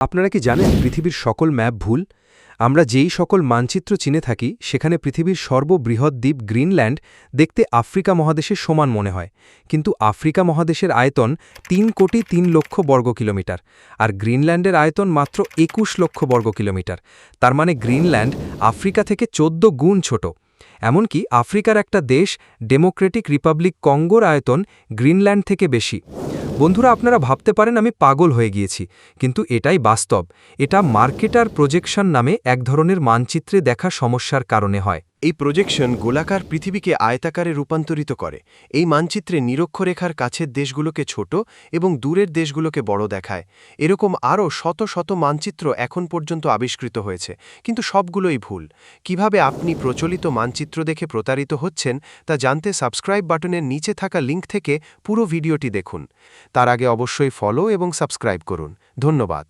আপনারা কি জানেন পৃথিবীর সকল ম্যাপ ভুল? আমরা যেই সকল মানচিত্র চিনে থাকি, সেখানে পৃথিবীর সর্ববৃহৎ দ্বীপ গ্রিনল্যান্ড দেখতে আফ্রিকা মহাদেশের সমান মনে হয়। কিন্তু আফ্রিকা মহাদেশের আয়তন তিন কোটি তিন লক্ষ বর্গ কিলোমিটার, আর গ্রিনল্যান্ডের আয়তন মাত্র একুশ লক্ষ বর্গ কিলোমিটার। তার মানে গ্রিনল্যান্ড আফ্রিকা থেকে চোদ্দ গুণ ছোট। এমনকি আফ্রিকার একটা দেশ ডেমোক্রেটিক রিপাবলিক কঙ্গোর আয়তন গ্রিনল্যান্ড থেকে বেশি। বন্ধুরা, আপনারা ভাবতে পারেন আমি পাগল হয়ে গিয়েছি, কিন্তু এটাই বাস্তব। এটা মার্কেটার প্রজেকশন নামে এক ধরনের মানচিত্রে দেখা সমস্যার কারণে হয়। এই প্রজেকশন গোলাকার পৃথিবীকে আয়তাকারে রূপান্তরিত করে। এই মানচিত্রে নিরক্ষরেখার কাছের দেশগুলোকে ছোট এবং দূরের দেশগুলোকে বড় দেখায়। এরকম আরও শত শত মানচিত্র এখন পর্যন্ত আবিষ্কৃত হয়েছে। কিন্তু সবগুলোই ভুল। কীভাবে আপনি প্রচলিত মানচিত্র দেখে প্রতারিত হচ্ছেন তা জানতে সাবস্ক্রাইব বাটনের নিচে থাকা লিঙ্ক থেকে পুরো ভিডিওটি দেখুন। তার আগে অবশ্যই ফলো এবং সাবস্ক্রাইব করুন। ধন্যবাদ।